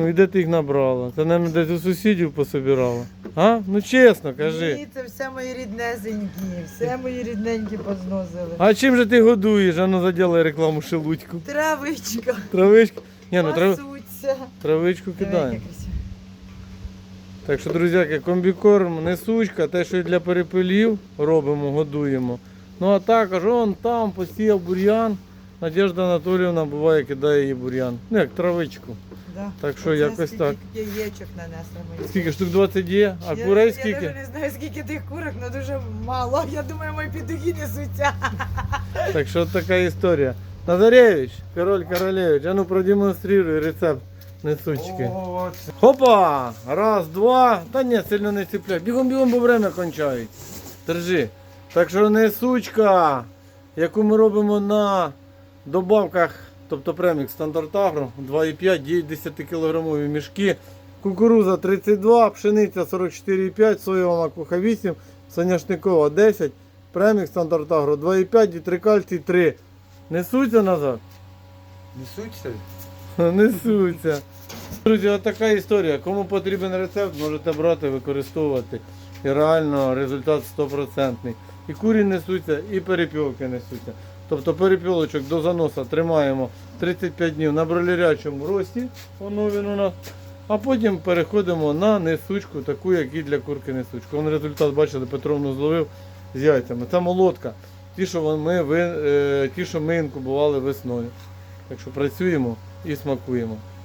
Ну і де ти їх набрала? Це, мабуть, десь у сусідів пособирала. А? Ну чесно, кажи. Ні, це все мої ріднесенькі, все мої рідненькі позносили. А чим же ти годуєш? А ну заділай рекламу шелудьку. Травичка, Травичку. Ні, ну трав... пасуться. травичку кидаємо. Так що, друзяки, комбікорм, несучка, те, що для перепилів робимо, годуємо. Ну а також он там посіяв бур'ян. Надежда Анатоліївна буває кидає їй бур'ян. Ну як травичку. Да. Так що Оце якось скільки так. Яєчок нанесли мої. Скільки штук 20 є, а я, курей Я скільки? навіть не знаю, скільки тих курок, але дуже мало. Я думаю, мої підуги несуться. Так що от така історія. Назаревич, король королевич, а ну продемонструй рецепт несучки. О, це Хопа! Раз, два. Та ні, сильно не ціпляй. Бігом, бігом, бо время кончають. Держи. Так що несучка, яку ми робимо на добавках, тобто премік стандарт агро, 2,5, 10 кілограмові мішки. Кукуруза 32, пшениця 44,5, соєва макуха 8, соняшникова 10, премік стандарт агро 2,5, дітрикальцій 3. Несуться назад? несуться? Несуться. Друзі, от така історія. Кому потрібен рецепт, можете брати, використовувати. І реально результат стопроцентний. І курі несуться, і перепілки несуться. Тобто перепілочок до заноса тримаємо 35 днів на бролірячому рості, воно він у нас. А потім переходимо на несучку, таку, як і для курки несучку. Вон результат, бачили, Петровну зловив з яйцями. Це молотка. Ті, що ми, е, ті, що ми інкубували весною. Так що працюємо і смакуємо.